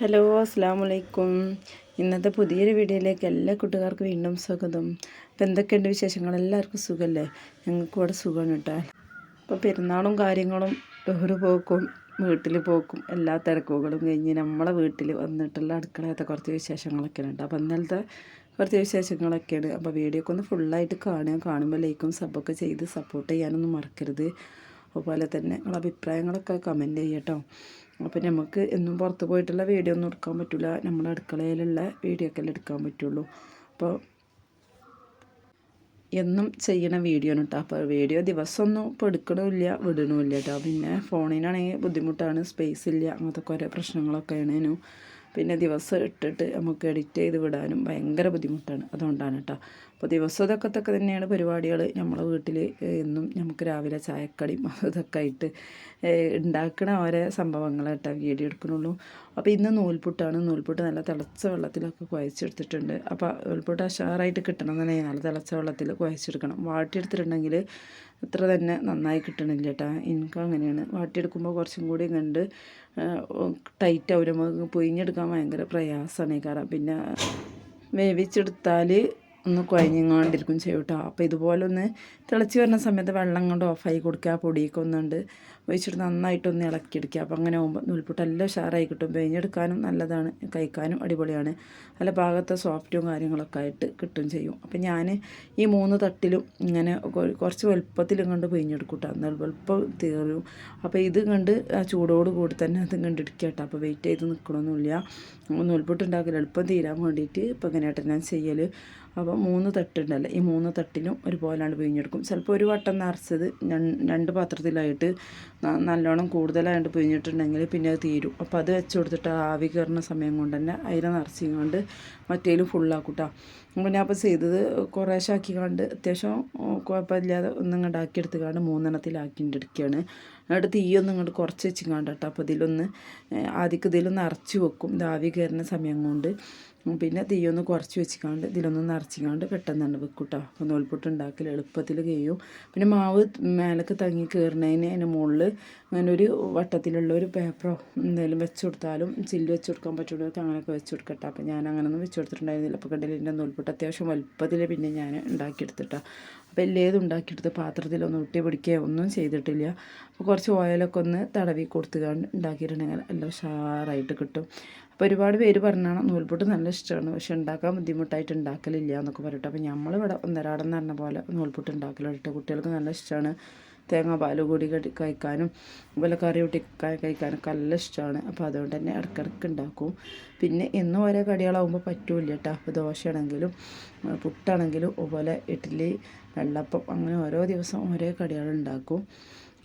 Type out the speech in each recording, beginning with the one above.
Hello അസ്സാം വലൈക്കും ഇന്നത്തെ പുതിയൊരു വീഡിയോയിലേക്ക് എല്ലാ കൂട്ടുകാർക്കും വീണ്ടും സ്വാഗതം. അപ്പോൾ എന്തൊക്കെയുണ്ട് വിശേഷങ്ങൾ എല്ലാവർക്കും സുഖമല്ലേ ഞങ്ങൾക്ക് ഇവിടെ സുഖമാണ് കേട്ടോ. അപ്പോൾ പെരുന്നാളും കാര്യങ്ങളും ഒരു പോക്കും വീട്ടിൽ പോക്കും എല്ലാ തിരക്കുകളും കഴിഞ്ഞ് നമ്മളെ വീട്ടിൽ വന്നിട്ടുള്ള അടുക്കളയത്തെ കുറച്ച് വിശേഷങ്ങളൊക്കെ ഉണ്ട് അപ്പോൾ ഇന്നലത്തെ കുറച്ച് വിശേഷങ്ങളൊക്കെയാണ്. അപ്പോൾ വീഡിയോ ഒക്കെ ഒന്ന് ഫുള്ളായിട്ട് കാണുക. കാണുമ്പോൾ ലൈക്കും സബൊക്കെ ചെയ്ത് സപ്പോർട്ട് ചെയ്യാനൊന്നും മറക്കരുത്. അതുപോലെ തന്നെ നിങ്ങളുടെ അഭിപ്രായങ്ങളൊക്കെ കമന്റ് ചെയ്യട്ടോ അപ്പോൾ നമുക്ക് എന്നും പുറത്ത് പോയിട്ടുള്ള വീഡിയോ ഒന്നും എടുക്കാൻ പറ്റില്ല നമ്മുടെ അടുക്കളയിലുള്ള വീഡിയോ ഒക്കെ എടുക്കാൻ പറ്റുള്ളൂ. അപ്പോൾ എന്നും ചെയ്യണ വീഡിയോ കേട്ടോ അപ്പോൾ വീഡിയോ ദിവസമൊന്നും ഇപ്പോൾ എടുക്കണമില്ല വിടണമില്ല കേട്ടോ പിന്നെ ഫോണിനാണെങ്കിൽ ബുദ്ധിമുട്ടാണ് സ്പേസ് ഇല്ല അങ്ങനത്തെ കുറേ പ്രശ്നങ്ങളൊക്കെ പ്രശ്നങ്ങളൊക്കെയാണ് പിന്നെ ദിവസം ഇട്ടിട്ട് നമുക്ക് എഡിറ്റ് ചെയ്ത് വിടാനും ഭയങ്കര ബുദ്ധിമുട്ടാണ്. അതുകൊണ്ടാണ് കേട്ടോ അപ്പോൾ ദിവസം ഇതൊക്കെ ഒക്കെ തന്നെയാണ് പരിപാടികൾ നമ്മളെ വീട്ടിൽ എന്നും നമുക്ക് രാവിലെ ചായക്കടിയും അതൊക്കെ ആയിട്ട് ഉണ്ടാക്കണ ഓരോ സംഭവങ്ങൾ കേട്ടോ വീഡിയോ എടുക്കണുള്ളൂ. അപ്പോൾ ഇന്ന് നൂൽപുട്ടാണ്. നൂൽപുട്ട് നല്ല തിളച്ച വെള്ളത്തിലൊക്കെ കുഴച്ചെടുത്തിട്ടുണ്ട്. അപ്പോൾ നൂൽപുട്ട് അഷാറായിട്ട് കിട്ടണം എന്നുണ്ടെങ്കിൽ നല്ല തിളച്ച വെള്ളത്തിൽ കുഴച്ചെടുക്കണം. വാട്ടിയെടുത്തിട്ടുണ്ടെങ്കിൽ അത്ര തന്നെ നന്നായി കിട്ടണില്ല കേട്ടോ. എനിക്ക് അങ്ങനെയാണ്. വാട്ടിയെടുക്കുമ്പോൾ കുറച്ചും കൂടി കണ്ട് ടൈറ്റ് ആവുമ്പോൾ പൊയിഞ്ഞെടുക്കാൻ ഭയങ്കര പ്രയാസമാണ് കാരണം പിന്നെ വേവിച്ചെടുത്താൽ ഒന്ന് കുഴഞ്ഞിങ്ങാണ്ടിരിക്കും ചെയ്യും കേട്ടോ അപ്പോൾ ഇതുപോലെ ഒന്ന് തിളച്ച് വരുന്ന സമയത്ത് വെള്ളം കൊണ്ട് ഓഫായി കൊടുക്കുക പൊടിയൊക്കെ ഒന്നുണ്ട്. ഒഴിച്ചിട്ട് നന്നായിട്ടൊന്ന് ഇളക്കിയെടുക്കുക. അപ്പോൾ അങ്ങനെ ആകുമ്പോൾ നൂൽപ്പുട്ട് എല്ലാം ഉഷാറായി കിട്ടും. പിഴിഞ്ഞെടുക്കാനും നല്ലതാണ്. കഴിക്കാനും അടിപൊളിയാണ്. നല്ല ഭാഗത്തെ സോഫ്റ്റും കാര്യങ്ങളൊക്കെ ആയിട്ട് കിട്ടും ചെയ്യും. അപ്പോൾ ഞാൻ ഈ മൂന്ന് തട്ടിലും ഇങ്ങനെ കുറച്ച് വലുപ്പത്തിലും കണ്ട് പിഴിഞ്ഞെടുക്കും കേട്ടോ എന്നാൽ തീറും അപ്പോൾ ഇത് കണ്ട് ചൂടോട് കൂടി തന്നെ അത് ഇടിക്കുക കേട്ടോ അപ്പോൾ വെയിറ്റ് ചെയ്ത് നിൽക്കണമൊന്നുമില്ല നൂൽപ്പുട്ട് ഉണ്ടാക്കില്ല എളുപ്പം തീരാൻ വേണ്ടിയിട്ട് ഇപ്പോൾ ഇങ്ങനെയായിട്ട് ഞാൻ ചെയ്യൽ അപ്പോൾ മൂന്ന് തട്ടുണ്ടല്ലോ? ഈ മൂന്ന് തട്ടിലും ഒരുപോലെയാണ് പിഴിഞ്ഞെടുക്കും. ചിലപ്പോൾ ഒരു വട്ടം നിറച്ചത് രണ്ട് പാത്രത്തിലായിട്ട് നല്ലോണം കൂടുതലായിട്ട് പിഴിഞ്ഞിട്ടുണ്ടെങ്കിൽ പിന്നെ അത് തീരും. അപ്പോൾ അത് വെച്ച് കൊടുത്തിട്ട് ആവി കയറുന്ന സമയം കൊണ്ട് തന്നെ അതിൽ നിറച്ചുകൊണ്ട് മറ്റേലും ഫുള്ളാക്കൂട്ടാ അപ്പോൾ ഞാൻ അപ്പോൾ ചെയ്തത് കുറേശ്ശെ ആക്കിക്കാണ്ട് അത്യാവശ്യം കുഴപ്പമില്ലാതെ ഒന്നും ഇങ്ങോട്ട് ആക്കിയെടുത്തുകൊണ്ട് മൂന്നെണ്ണത്തിലാക്കിയിട്ട് എടുക്കുകയാണ്. എന്നിട്ട് തീയൊന്നും ഇങ്ങോട്ട് കുറച്ച് വെച്ചിങ്ങാണ്ട് കേട്ടോ അപ്പോൾ ഇതിലൊന്ന് ആദ്യം ഇതിലൊന്ന് അരച്ച് വെക്കും. ഇത് ആവി കയറുന്ന സമയം കൊണ്ട്. പിന്നെ തീയൊന്ന് കുറച്ച് വെച്ചിക്കാണ്ട് ഇതിലൊന്ന് നിറച്ചിക്കാണ്ട് പെട്ടെന്ന് തന്നെ വെക്കും കേട്ടോ അപ്പോൾ നൂൽപുട്ട് ഉണ്ടാക്കൽ എളുപ്പത്തിൽ കഴിയും. പിന്നെ മാവ് മേലക്ക് തങ്ങി കയറുന്നതിന് അതിന് മുകളിൽ അങ്ങനെ ഒരു വട്ടത്തിലുള്ള ഒരു പേപ്പറോ എന്തെങ്കിലും വെച്ച് കൊടുത്താലും ചില്ല് വെച്ച് കൊടുക്കാൻ പറ്റുള്ളവർക്ക് അങ്ങനെയൊക്കെ വെച്ച് കൊടുക്കട്ടെ. അപ്പോൾ ഞാൻ അങ്ങനെയൊന്നും വെച്ച് കൊടുത്തിട്ടുണ്ടായിരുന്നില്ല. അപ്പോൾ കണ്ടില്ല നൂൽപുട്ട് അത്യാവശ്യം വലുപ്പത്തിൽ പിന്നെ ഞാൻ ഉണ്ടാക്കിയെടുത്തിട്ടാണ് അപ്പോൾ എല്ലേതും ഉണ്ടാക്കിയെടുത്ത് പാത്രത്തിലൊന്നും ഒട്ടി പിടിക്കുകയോ ഒന്നും ചെയ്തിട്ടില്ല. അപ്പോൾ കുറച്ച് ഓയിലൊക്കെ ഒന്ന് തടവി കൊടുത്തുകൊണ്ട് ഉണ്ടാക്കിയിട്ടുണ്ടെങ്കിൽ എല്ലാം ഉഷാറായിട്ട് കിട്ടും. അപ്പോൾ ഒരുപാട് പേര് പറഞ്ഞാണ് നൂൽപുട്ട് നല്ല ഇഷ്ടമാണ് പക്ഷെ ഉണ്ടാക്കാൻ ബുദ്ധിമുട്ടായിട്ട് ഉണ്ടാക്കലില്ല എന്നൊക്കെ പറയട്ടെ അപ്പോൾ നമ്മളിവിടെ ഒന്നരാടം എന്ന് പറഞ്ഞ പോലെ നൂൽപുട്ട് ഉണ്ടാക്കലുണ്ട് കുട്ടികൾക്ക് നല്ല ഇഷ്ടമാണ് തേങ്ങ പാൽ കൂടി കഴിക്കാനും അതുപോലെ കറി കൂട്ടി കഴിക്കാനൊക്കെ നല്ല ഇഷ്ടമാണ് അപ്പോൾ അതുകൊണ്ട് തന്നെ ഇടയ്ക്കിടയ്ക്ക് ഉണ്ടാക്കും. പിന്നെ എന്നും ഓരോ കടികളാവുമ്പോൾ പറ്റൂല കേട്ടോ അപ്പോൾ ദോശയാണെങ്കിലും പുട്ടാണെങ്കിലും അതുപോലെ ഇഡ്ഡലി വെള്ളപ്പം അങ്ങനെ ഓരോ ദിവസം ഓരോ കടികൾ ഉണ്ടാക്കും.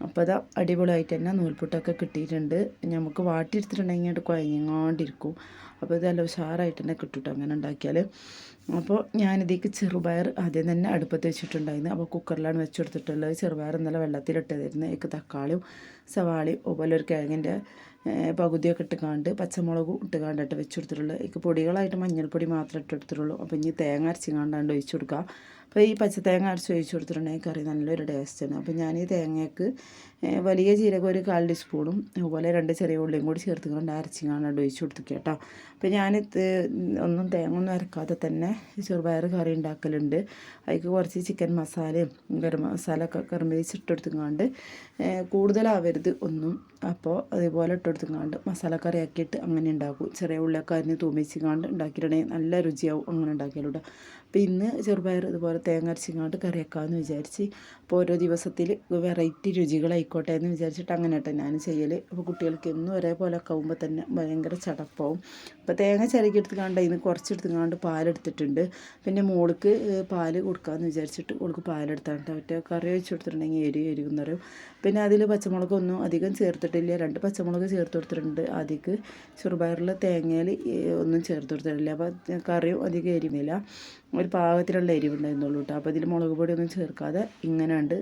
അപ്പോൾ അത് അടിപൊളിയായിട്ട് തന്നെ നൂൽപുട്ടൊക്കെ കിട്ടിയിട്ടുണ്ട്. നമുക്ക് വാട്ടിയെടുത്തിട്ടുണ്ടെങ്കിൽ അത് കുഴഞ്ഞങ്ങാണ്ടിരിക്കും. അപ്പോൾ ഇത് നല്ല ഉഷാറായിട്ട് തന്നെ കിട്ടും അങ്ങനെ ഉണ്ടാക്കിയാൽ അപ്പോൾ ഞാനിതേക്ക് ചെറുപയർ ആദ്യം തന്നെ അടുപ്പത്ത് വെച്ചിട്ടുണ്ടായിരുന്നു. അപ്പോൾ കുക്കറിലാണ് വെച്ചെടുത്തിട്ടുള്ളത്. ചെറുപയർ ഇന്നലെ വെള്ളത്തിലിട്ടതായിരുന്നു. എനിക്ക് തക്കാളിയും സവാളയും അതുപോലെ ഒരു കിഴങ്ങിന്റെ പകുതിയൊക്കെ ഇട്ടുകാണ്ട് പച്ചമുളകും ഇട്ടുകാണ്ടിട്ട് വെച്ച് കൊടുത്തിട്ടുള്ളത് എനിക്ക് പൊടികളായിട്ട് മഞ്ഞൾപ്പൊടി മാത്രമേ ഇട്ടെടുത്തിട്ടുള്ളൂ. അപ്പോൾ ഇനി തേങ്ങ അരച്ചിങ്ങാണ്ടാണ്ട് ഒഴിച്ചു കൊടുക്കുക അപ്പോൾ ഈ പച്ച തേങ്ങ അരച്ച് ഒഴിച്ച് കൊടുത്തിട്ടുണ്ടെങ്കിൽ കറി നല്ലൊരു ടേസ്റ്റാണ് അപ്പോൾ ഞാൻ ഈ തേങ്ങയ്ക്ക് വലിയ ജീരകം ഒരു കാൽ ടീസ്പൂണും അതുപോലെ രണ്ട് ചെറിയ ഉള്ളിയും കൂടി ചേർത്ത് കൊണ്ട് അരച്ചിങ്ങാണ്ട് ഒഴിച്ചു കൊടുത്തിട്ട് കേട്ടോ. അപ്പോൾ ഞാൻ ഒന്നും തേങ്ങ ഒന്നും അരക്കാതെ തന്നെ ചെറുപയർ കറി ഉണ്ടാക്കലുണ്ട്. അതിക്ക് കുറച്ച് ചിക്കൻ മസാലയും ഗരം മസാല ഒക്കെ കറിമേച്ചിട്ടെടുത്തുങ്ങാണ്ട് കൂടുതലാവരുത് ഒന്നും. അപ്പോൾ അതേപോലെ ഇട്ടെടുത്തുങ്ങാണ്ട് മസാലക്കറി ആക്കിയിട്ട് അങ്ങനെ ഉണ്ടാക്കും. ചെറിയ ഉള്ളിയൊക്കെ അരിഞ്ഞ് തൂമിച്ചിങ്ങാണ്ട് ഉണ്ടാക്കിയിട്ടുണ്ടെങ്കിൽ നല്ല രുചിയാവും അങ്ങനെ ഉണ്ടാക്കിയാലൂടെ. ഇന്ന് ചെറുപയർ ഇതുപോലെ തേങ്ങ അരച്ചിങ്ങോട്ട് കറി വെക്കാമെന്ന് വിചാരിച്ച് അപ്പോൾ ഓരോ ദിവസത്തിൽ വെറൈറ്റി രുചികളായിക്കോട്ടെ എന്ന് വിചാരിച്ചിട്ട് അങ്ങനെ കേട്ടോ ഞാൻ ചെയ്യൽ അപ്പോൾ കുട്ടികൾക്ക് എന്നും ഒരേപോലെ ഒക്കെ ആകുമ്പോൾ തന്നെ ഭയങ്കര ചടപ്പാവും. അപ്പോൾ തേങ്ങ ചിരകിയെടുത്ത് കണ്ട് അതിന് കുറച്ചെടുത്ത് കണ്ട് പാലെടുത്തിട്ടുണ്ട്. പിന്നെ മോൾക്ക് പാൽ കൊടുക്കാമെന്ന് വിചാരിച്ചിട്ട് ഓൾക്ക് പാലെടുത്താണ് മറ്റേ കറി വെച്ച് കൊടുത്തിട്ടുണ്ടെങ്കിൽ എരി എരിവെന്ന് പറയും. പിന്നെ അതിൽ പച്ചമുളകൊന്നും അധികം ചേർത്തിട്ടില്ല. രണ്ട് പച്ചമുളക് ചേർത്ത് കൊടുത്തിട്ടുണ്ട് ആദ്യക്ക്. ചെറുപയറിൽ തേങ്ങയിൽ ഒന്നും ചേർത്ത് കൊടുത്തിട്ടില്ല. അപ്പോൾ കറിയും അധികം എരിമില്ല ഒരു പാകത്തിലുള്ള എരിവുണ്ടായിരുന്നുള്ളൂ കേട്ടോ. അപ്പോൾ ഇതിൽ മുളക് പൊടിയൊന്നും ചേർക്കാതെ ഇങ്ങനെ ഉണ്ട്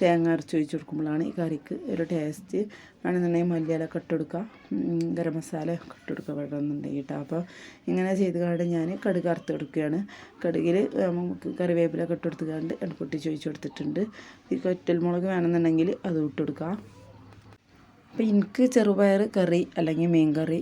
തേങ്ങ അരച്ച് ഒഴിച്ച് കൊടുക്കുമ്പോഴാണ് ഈ കറിക്ക് ഒരു ടേസ്റ്റ് വേണമെന്നുണ്ടെങ്കിൽ മല്ലിയിലൊക്കെ കട്ടെടുക്കുക ഗരം മസാല ഒക്കെ ഇട്ട് കൊടുക്കുക വേണമെന്നുണ്ടെങ്കിൽ കേട്ടോ. അപ്പോൾ ഇങ്ങനെ ചെയ്ത് കൊണ്ട് ഞാൻ കടുക് അറുത്ത് കൊടുക്കുകയാണ് കടുകിൽ നമുക്ക് കറിവേപ്പിലൊക്കെ ഇട്ട് കൊടുത്തുകൊണ്ട് പൊട്ടിച്ച് ഒഴിച്ച് കൊടുത്തിട്ടുണ്ട്. ഈ കൊറ്റൽമുളക് വേണമെന്നുണ്ടെങ്കിൽ അത് ഇട്ട് അപ്പോൾ എനിക്ക് ചെറുപയർ കറി അല്ലെങ്കിൽ മീൻ കറി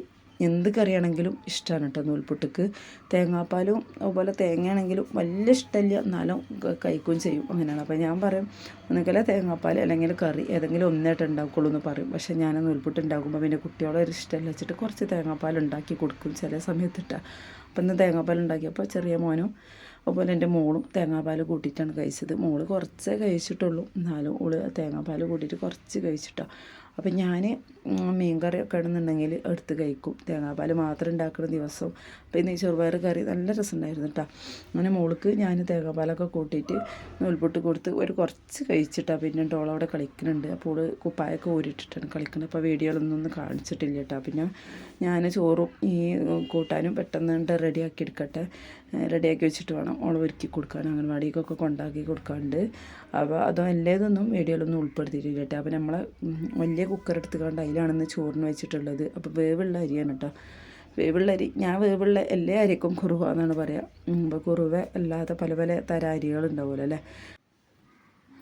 എന്ത് കറിയാണെങ്കിലും ഇഷ്ടമാണ് കേട്ടോ നൂൽപുട്ടുക്ക്. തേങ്ങാപ്പാലും അതുപോലെ തേങ്ങയാണെങ്കിലും വലിയ ഇഷ്ടമില്ല എന്നാലും കഴിക്കുകയും ചെയ്യും. അങ്ങനെയാണ്. അപ്പോൾ ഞാൻ പറയും ഒന്നുകിൽ തേങ്ങാപ്പാൽ അല്ലെങ്കിൽ കറി ഏതെങ്കിലും ഒന്നായിട്ട് ഉണ്ടാക്കുള്ളൂ എന്ന് പറയും. പക്ഷേ ഞാൻ നൂൽപുട്ട് ഉണ്ടാക്കുമ്പോൾ പിന്നെ കുട്ടികളെ ഒരു ഇഷ്ടമല്ല. വെച്ചിട്ട് കുറച്ച് തേങ്ങാപ്പാൽ ഉണ്ടാക്കി കൊടുക്കും ചില സമയത്തിട്ടാണ് അപ്പം ഇന്ന് തേങ്ങാപ്പാൽ ഉണ്ടാക്കിയപ്പോൾ ചെറിയ മോനും അതുപോലെ എന്റെ മോളും തേങ്ങാപ്പാൽ കൂട്ടിയിട്ടാണ് കഴിച്ചത്. മോൾ കുറച്ചേ കഴിച്ചിട്ടുള്ളൂ. എന്നാലും ഓൾ തേങ്ങാപ്പാൽ കൂട്ടിയിട്ട് കുറച്ച് കഴിച്ചിട്ടോ. അപ്പം ഞാൻ മീൻ കറിയൊക്കെ ഇടുന്നുണ്ടെങ്കിൽ എടുത്ത് കഴിക്കും. തേങ്ങാപ്പാൽ മാത്രം ഉണ്ടാക്കുന്ന ദിവസം. പിന്നെ ഈ ചെറുപയർ കറി നല്ല രസമുണ്ടായിരുന്നു കേട്ടോ അങ്ങനെ മോൾക്ക് ഞാൻ തേങ്ങാപ്പാലൊക്കെ കൂട്ടിയിട്ട് നൂൽപൊട്ട് കൊടുത്ത് ഒരു കുറച്ച് കഴിച്ചിട്ടാണ് പിന്നെ ഡോളവിടെ കളിക്കുന്നുണ്ട് അപ്പോൾ കുപ്പായൊക്കെ ഊരിട്ടിട്ടാണ് കളിക്കുന്നത് അപ്പോൾ ഒന്നും കാണിച്ചിട്ടില്ല കേട്ടോ പിന്നെ ഞാൻ ചോറും ഈ കൂട്ടാനും പെട്ടെന്ന് കണ്ട് റെഡിയാക്കി എടുക്കട്ടെ. റെഡിയാക്കി വെച്ചിട്ട് വേണം ഓളെ ഒരുക്കി കൊടുക്കാൻ അംഗൻവാടിക്കൊക്കെ കൊണ്ടാക്കി കൊടുക്കാണ്ട്. അപ്പോൾ അതോ എല്ലാതൊന്നും വീഡിയോയിലൊന്നും ഉൾപ്പെടുത്തിയിട്ടില്ല കേട്ടോ. അപ്പോൾ നമ്മളെ വലിയ കുക്കർ എടുത്ത് കണ്ട് അതിലാണെന്ന് ചോറിന് വെച്ചിട്ടുള്ളത്. അപ്പോൾ വേവുള്ള അരിയാണ് കേട്ടോ വേവുള്ള അരി ഞാൻ വേവുള്ള എല്ലാ അരിക്കും കുറുവ എന്നാണ് പറയുക അപ്പോൾ കുറുവ അല്ലാതെ പല പല തര അരികളുണ്ടാവുമല്ലോ അല്ലേ?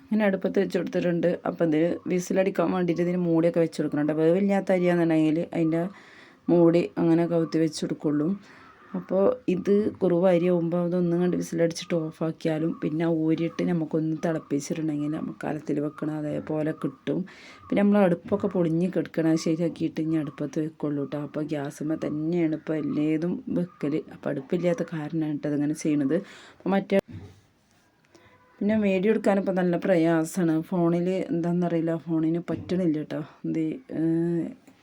അങ്ങനെ അടുപ്പത്ത് വെച്ച് കൊടുത്തിട്ടുണ്ട് അപ്പം ഇതിന് വിസിലടിക്കാൻ വേണ്ടിയിട്ട് ഇതിന് മൂടിയൊക്കെ വെച്ച് കൊടുക്കുന്നുണ്ട് വേവില്ലാത്ത അരിയാണെന്നുണ്ടെങ്കിൽ അതിന്റെ മൂടി അങ്ങനെ കവുത്തി വെച്ച് കൊടുക്കുള്ളൂ അപ്പോൾ ഇത് കുറവ് അരി ആകുമ്പോൾ അതൊന്നും കണ്ട് വിസിലടിച്ചിട്ട് ഓഫാക്കിയാലും പിന്നെ ഊരിയിട്ട് നമുക്കൊന്ന് തിളപ്പിച്ചിട്ടുണ്ടെങ്കിൽ നമുക്ക് കലത്തിൽ വെക്കണം അതേപോലെ കിട്ടും. പിന്നെ നമ്മൾ അടുപ്പൊക്കെ പൊളിഞ്ഞ് കിടക്കണം ശരിയാക്കിയിട്ട് ഇനി അടുപ്പത്ത് വെക്കുള്ളൂ കേട്ടോ അപ്പോൾ ഗ്യാസുമ്മേ തന്നെയാണ് ഇപ്പോൾ എല്ലാതും വെക്കൽ അപ്പോൾ അടുപ്പില്ലാത്ത കാരണമാണ് കേട്ടോ അതിങ്ങനെ ചെയ്യണത്. അപ്പോൾ മറ്റേ പിന്നെ വീഡിയോ എടുക്കാനിപ്പോൾ നല്ല പ്രയാസമാണ് ഫോണിൽ എന്താണെന്നറിയില്ല ഫോണിന് പറ്റണില്ല കേട്ടോ എന്ത്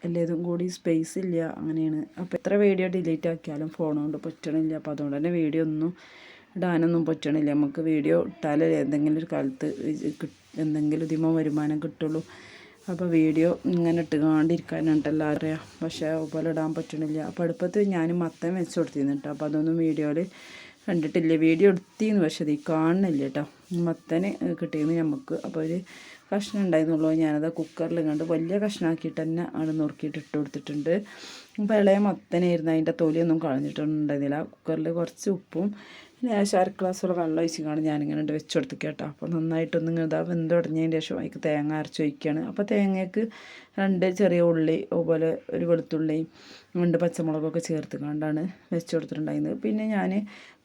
എല്ലാതും കൂടി സ്പേസ് ഇല്ല അങ്ങനെയാണ്. അപ്പോൾ എത്ര വീഡിയോ ഡിലീറ്റ് ആക്കിയാലും ഫോൺ കൊണ്ട് പറ്റണില്ല. അപ്പോൾ അതുകൊണ്ട് തന്നെ വീഡിയോ ഒന്നും ഇടാനൊന്നും പറ്റണില്ല. നമുക്ക് വീഡിയോ ഇട്ടാലേ എന്തെങ്കിലും ഒരു കാലത്ത് എന്തെങ്കിലും ഇതിമോ വരുമാനം കിട്ടുള്ളൂ. അപ്പോൾ വീഡിയോ ഇങ്ങനെ ഇട്ടുകാണ്ടിരിക്കാനുണ്ടല്ലോ അറിയാം പക്ഷേ അതുപോലെ ഇടാൻ പറ്റണില്ല. അപ്പോൾ അടുപ്പത്ത് ഞാൻ മത്തം വെച്ച് കൊടുത്തിരുന്നു കേട്ടോ. അപ്പോൾ അതൊന്നും വീഡിയോയിൽ കണ്ടിട്ടില്ല? വീഡിയോ എടുത്തിന്ന് പക്ഷേ ഇത് കാണുന്നില്ല കേട്ടോ. മത്തന് കിട്ടിയെന്ന് നമുക്ക് അപ്പോൾ ഒരു കഷ്ണം ഉണ്ടായിരുന്നുള്ളൂ. ഞാനത് കുക്കറിൽ കണ്ട് വലിയ കഷ്ണമാക്കിയിട്ട് തന്നെ ആണ് നുറുക്കിയിട്ട് ഇട്ട് കൊടുത്തിട്ടുണ്ട്. ഇളയ മത്തനായിരുന്നു. അതിന്റെ തൊലിയൊന്നും കളഞ്ഞിട്ടുണ്ടായിരുന്നില്ല കുക്കറിൽ കുറച്ച് ഉപ്പും ലേശം അര ഗ്ലാസ്സുള്ള വെള്ളം ഒഴിച്ച് കാണും ഞാനിങ്ങനെ ഉണ്ട് വെച്ച് കൊടുത്ത് കേട്ടോ. അപ്പോൾ നന്നായിട്ടൊന്നും ഇതാ വെന്ത് തുടങ്ങിയതിന്റെ ശേഷം അതിക്ക് തേങ്ങ അരച്ച് ഒഴിക്കുകയാണ് അപ്പോൾ തേങ്ങയ്ക്ക് രണ്ട് ചെറിയ ഉള്ളി അതുപോലെ ഒരു വെളുത്തുള്ളി രണ്ട് പച്ചമുളകൊക്കെ ചേർത്ത് കണ്ടാണ് വെച്ച് കൊടുത്തിട്ടുണ്ടായിരുന്നത്. പിന്നെ ഞാൻ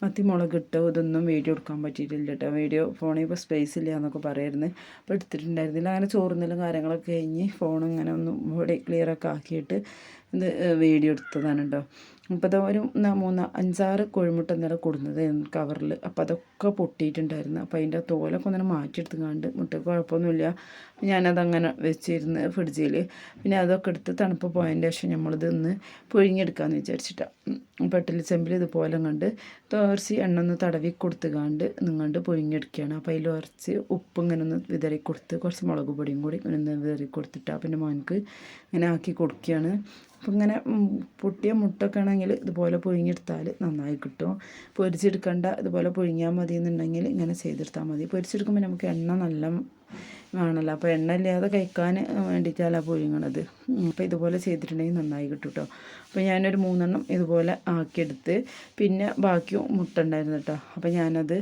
മത്തിമുളക് ഇട്ടോ ഇതൊന്നും വീഡിയോ എടുക്കാൻ പറ്റിയിട്ടില്ല കേട്ടോ വീഡിയോ ഫോണിൽ ഇപ്പോൾ സ്പേസ് ഇല്ല എന്നൊക്കെ പറയായിരുന്നു അപ്പോൾ എടുത്തിട്ടുണ്ടായിരുന്നില്ല. അങ്ങനെ ചോറുന്നലും കാര്യങ്ങളൊക്കെ കഴിഞ്ഞ് ഫോൺ ഇങ്ങനെ ഒന്ന് ഇവിടെ ക്ലിയറൊക്കെ ആക്കിയിട്ട് ഇത് വീഡിയോ എടുത്തതാണ് കേട്ടോ അപ്പോൾ അത് ഒരു മൂന്ന് അഞ്ചാറ് കോഴിമുട്ട ഇന്നലെ കൊടുന്നത് കവറിൽ അപ്പോൾ അതൊക്കെ പൊട്ടിയിട്ടുണ്ടായിരുന്നു. അപ്പോൾ അതിന്റെ തോലൊക്കെ ഒന്നിനെ മാറ്റിയെടുത്ത് കണ്ട് മുട്ടയ്ക്ക് കുഴപ്പമൊന്നുമില്ല. ഞാനതങ്ങനെ വെച്ചിരുന്ന് ഫ്രിഡ്ജിൽ പിന്നെ അതൊക്കെ എടുത്ത് തണുപ്പ് പോയതിന്റെ ശേഷം നമ്മളിത് ഒന്ന് പുഴുങ്ങിയെടുക്കാമെന്ന് വിചാരിച്ചിട്ടാണ് പെട്ടിൽ ചെമ്പിൽ ഇതുപോലെ കണ്ട് തോർച്ചി എണ്ണ ഒന്ന് തടവി കൊടുത്തുകാണ്ട് നിങ്ങണ്ട് പുഴുങ്ങിയെടുക്കുകയാണ്. അപ്പോൾ അതിൽ കുറച്ച് ഉപ്പ് ഇങ്ങനെ ഒന്ന് വിതറി കൊടുത്ത് കുറച്ച് മുളക് പൊടിയും കൂടി ഇങ്ങനെ ഒന്ന് വിതറി കൊടുത്തിട്ടാണ് പിന്നെ മോനക്ക് ഇങ്ങനെ ആക്കി കൊടുക്കുകയാണ്. ഇങ്ങനെ പൊട്ടിയ മുട്ടൊക്കെ ആണെങ്കിൽ ഇതുപോലെ പുഴുങ്ങിയെടുത്താൽ നന്നായി കിട്ടും. പൊരിച്ചെടുക്കേണ്ട ഇതുപോലെ പുഴുങ്ങിയാൽ മതി എന്നുണ്ടെങ്കിൽ ഇങ്ങനെ ചെയ്തെടുത്താൽ മതി. പൊരിച്ചെടുക്കുമ്പോൾ നമുക്ക് എണ്ണ നല്ല വേണമല്ലോ. അപ്പോൾ എണ്ണ ഇല്ലാതെ കഴിക്കാൻ വേണ്ടിയിട്ടല്ല പുഴുങ്ങണത്. അപ്പോൾ ഇതുപോലെ ചെയ്തിട്ടുണ്ടെങ്കിൽ നന്നായി കിട്ടും കേട്ടോ. അപ്പോൾ ഞാനൊരു മൂന്നെണ്ണം ഇതുപോലെ ആക്കിയെടുത്ത് പിന്നെ ബാക്കിയും മുട്ട ഉണ്ടായിരുന്നു കേട്ടോ. അപ്പോൾ ഞാനത്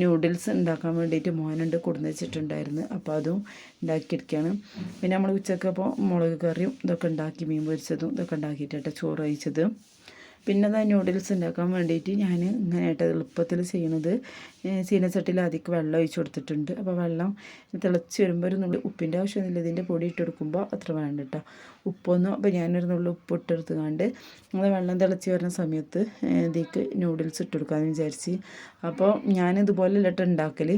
നൂഡിൽസ് ഉണ്ടാക്കാൻ വേണ്ടിയിട്ട് മോനുണ്ട് കൊടുന്ന് വെച്ചിട്ടുണ്ടായിരുന്നു. അപ്പോൾ അതും ഉണ്ടാക്കിയെടുക്കുകയാണ്. പിന്നെ നമ്മൾ ഉച്ചയ്ക്ക് അപ്പോൾ മുളക് കറിയും ഇതൊക്കെ ഉണ്ടാക്കി മീൻ പൊരിച്ചതും ഇതൊക്കെ ഉണ്ടാക്കിയിട്ടാണ് ചോറ് കഴിച്ചത്. പിന്നെ അതാ ന്യൂഡിൽസ് ഉണ്ടാക്കാൻ വേണ്ടിയിട്ട് ഞാൻ ഇങ്ങനെയായിട്ട് എളുപ്പത്തിൽ ചെയ്യണത്. ചീനച്ചട്ടിയിൽ അതിക്ക് വെള്ളം ഒഴിച്ചു കൊടുത്തിട്ടുണ്ട്. അപ്പോൾ വെള്ളം തിളച്ച് വരുമ്പോൾ ഒരു നുള്ളി ഉപ്പിന്റെ ആവശ്യമൊന്നുമില്ല. ഇതിന്റെ പൊടി ഇട്ട് കൊടുക്കുമ്പോൾ അത്ര വേണ്ട കേട്ടോ. ഉപ്പൊന്നും അപ്പോൾ ഞാനൊരു നുള്ളി ഉപ്പ് ഇട്ടെടുത്ത് കണ്ട് നമ്മൾ വെള്ളം തിളച്ച് വരുന്ന സമയത്ത് ഇതിക്ക് നൂഡിൽസ് ഇട്ട് കൊടുക്കാമെന്ന് വിചാരിച്ച്. അപ്പോൾ ഞാനിതുപോലെ ഇല്ലട്ട് ഉണ്ടാക്കൽ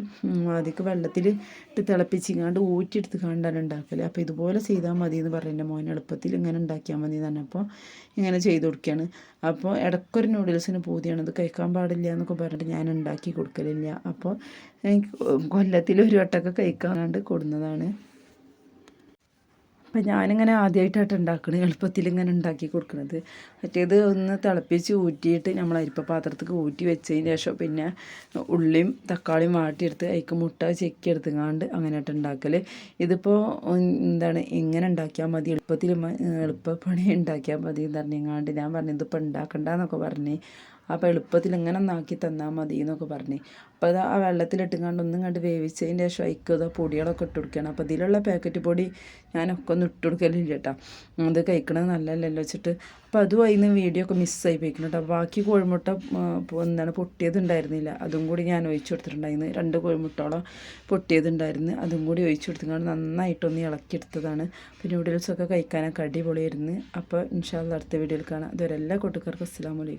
അതിക്ക് വെള്ളത്തിൽ ഇട്ട് തിളപ്പിച്ച് കണ്ട് ഊറ്റിയെടുത്ത് കണ്ടാണ് ഉണ്ടാക്കൽ അപ്പോൾ ഇതുപോലെ ചെയ്താൽ മതി എന്ന് പറഞ്ഞു എന്റെ മോൻ എളുപ്പത്തിൽ ഇങ്ങനെ ഉണ്ടാക്കിയാൽ മതി എന്ന് പറഞ്ഞപ്പോൾ ഇങ്ങനെ ചെയ്ത് കൊടുക്കുകയാണ് അപ്പോൾ ഇടയ്ക്കൊരു നൂഡിൽസിന് പൂതിയാണ്. ഇത് കഴിക്കാൻ പാടില്ല എന്നൊക്കെ പറഞ്ഞിട്ട് ഞാൻ ഉണ്ടാക്കി കൊടുക്കലില്ല. അപ്പോൾ എനിക്ക് കൊല്ലത്തിൽ ഒരു വട്ടമൊക്കെ കഴിക്കാണ്ട് കൊടുന്നതാണ്. അപ്പം ഞാനിങ്ങനെ ആദ്യമായിട്ടാണ് ഉണ്ടാക്കണത്. എളുപ്പത്തിൽ ഇങ്ങനെ ഉണ്ടാക്കി കൊടുക്കുന്നത് മറ്റേത് ഒന്ന് തിളപ്പിച്ച് ഊറ്റിയിട്ട് നമ്മൾ അരിപ്പ പാത്രത്തേക്ക് ഊറ്റി വെച്ചതിന് ശേഷം പിന്നെ ഉള്ളിയും തക്കാളിയും വാട്ടിയെടുത്ത് അതിക്ക് മുട്ട ചെക്കി എടുത്തുങ്ങാണ്ട് അങ്ങനെയായിട്ട് ഉണ്ടാക്കൽ ഇതിപ്പോൾ എന്താണ് ഇങ്ങനെ ഉണ്ടാക്കിയാൽ മതി. എളുപ്പത്തിൽ എളുപ്പ എളുപ്പപ്പണി ഉണ്ടാക്കിയാൽ മതി എന്ന് പറഞ്ഞങ്ങാണ്ട് ഞാൻ പറഞ്ഞു ഇതിപ്പോൾ ഉണ്ടാക്കണ്ടെന്നൊക്കെ പറഞ്ഞ് അപ്പോൾ എളുപ്പത്തിൽ ഇങ്ങനെ ഒന്നാക്കി തന്നാൽ മതി എന്നൊക്കെ പറഞ്ഞ്. അപ്പോൾ അത് ആ വെള്ളത്തിലിട്ടുങ്ങാണ്ട് ഒന്നും കണ്ട് വേവിച്ചതിന്റെ ശേഷം അയക്കുക പൊടികളൊക്കെ ഇട്ട് കൊടുക്കുകയാണ് അപ്പോൾ ഇതിലുള്ള പാക്കറ്റ് പൊടി ഞാനൊക്കെ ഒന്ന് ഇട്ട് കൊടുക്കലില്ല കേട്ടോ. അത് കഴിക്കണത് നല്ലതല്ലല്ലോ വെച്ചിട്ട്. അപ്പോൾ അതും അതിന് വീഡിയോ ഒക്കെ മിസ്സായി പോയിക്കണം കേട്ടോ. ബാക്കി കോഴിമുട്ട എന്താണ് പൊട്ടിയതുണ്ടായിരുന്നില്ല അതും കൂടി ഞാൻ ഒഴിച്ചു കൊടുത്തിട്ടുണ്ടായിരുന്നു രണ്ട് കോഴിമുട്ടോളം പൊട്ടിയതുണ്ടായിരുന്നു അതും കൂടി ഒഴിച്ചു കൊടുത്തുകൊണ്ട് നന്നായിട്ടൊന്ന് ഇളക്കിയെടുത്തതാണ്. പിന്നെ നൂഡിൽസൊക്കെ കഴിക്കാനൊക്കെ അടിപൊളിയായിരുന്നു. അപ്പോൾ ഇൻഷാല്ല അടുത്ത വീഡിയോയിൽ കാണാം. അതുവരെ എല്ലാ കൂട്ടുകാർക്കും അസ്സാം വലൈക്കും